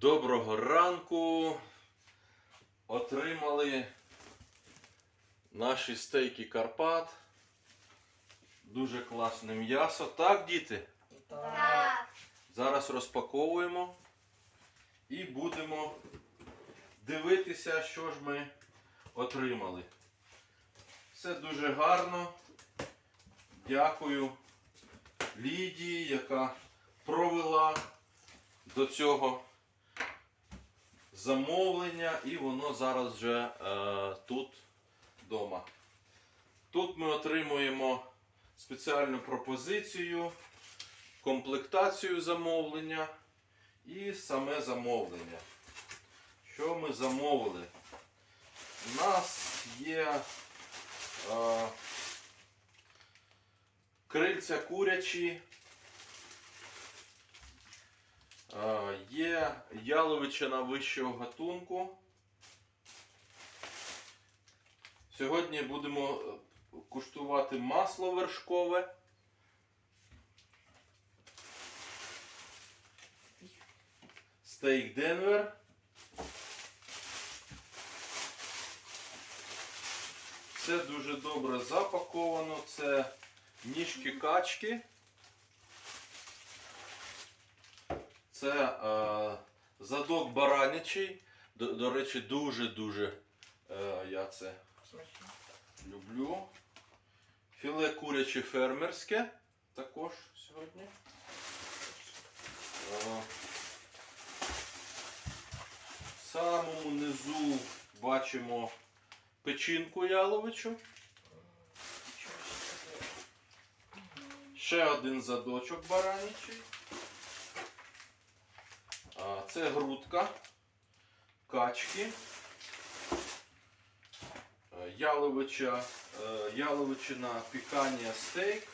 Доброго ранку. Отримали наші стейки Карпат. Дуже класне м'ясо. Так, діти? Так. Зараз розпаковуємо і будемо дивитися, що ж ми отримали. Все дуже гарно. Дякую Лідії, яка провела до цього замовлення, і воно зараз вже е, тут вдома. Тут ми отримуємо спеціальну пропозицію, комплектацію замовлення і саме замовлення. Що ми замовили? У нас є е, крильця курячі, яловичина вищого гатунку. Сьогодні будемо е, куштувати масло вершкове. Стейк Денвер. Все дуже добре запаковано. Це ніжки качки. Це е, задок баранячий. До, до речі, дуже-дуже е, я це Смачно. люблю. Філе куряче фермерське також сьогодні. Е, В самому низу бачимо печінку яловичу. Ще один задочок баранячий. Це грудка, качки, Е, яловича, е, яловичина піканія стейк.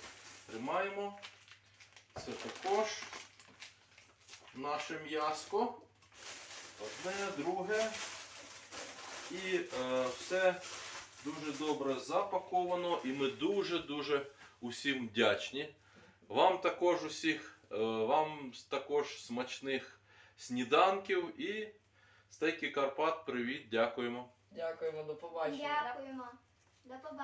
Тримаємо. Це також наше м'яско. Одне, друге. І е, все дуже добре запаковано. І ми дуже-дуже усім вдячні. Вам також усіх, е, вам також смачних сніданків і стейки Карпат. Привіт, дякуємо. Дякуємо, до побачення. Дякуємо. До побачення.